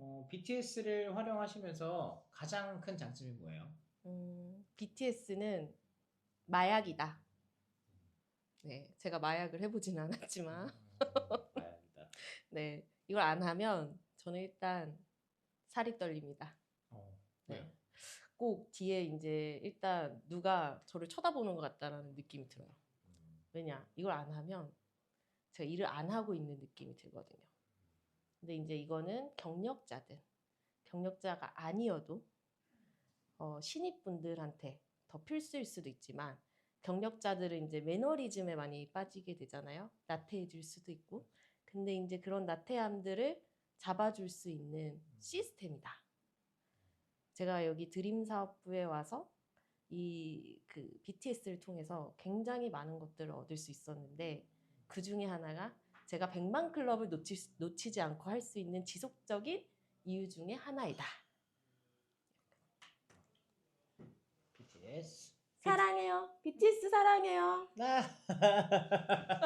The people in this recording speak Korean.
어, BTS를 활용하시면서 가장 큰 장점이 뭐예요? 음, BTS는 마약이다. 네, 제가 마약을 해보진 않았지만, 마약이다. 네, 이걸 안 하면 저는 일단 살이 떨립니다. 어, 네. 왜요? 꼭 뒤에 이제 일단 누가 저를 쳐다보는 것 같다라는 느낌이 들어요. 음, 왜냐, 이걸 안 하면 제가 일을 안 하고 있는 느낌이 들거든요. 근데 이제 이거는 경력자들, 경력자가 아니어도 어, 신입분들한테 더 필수일 수도 있지만 경력자들은 이제 매너리즘에 많이 빠지게 되잖아요. 나태해질 수도 있고. 근데 이제 그런 나태함들을 잡아줄 수 있는 시스템이다. 제가 여기 드림 사업부에 와서 이 그 BTS를 통해서 굉장히 많은 것들을 얻을 수 있었는데 그 중에 하나가 제가 100만 클럽을 놓치, 놓치지 않고 할 수 있는 지속적인 이유 중에 하나이다. BTS. 사랑해요. BTS 사랑해요. 아.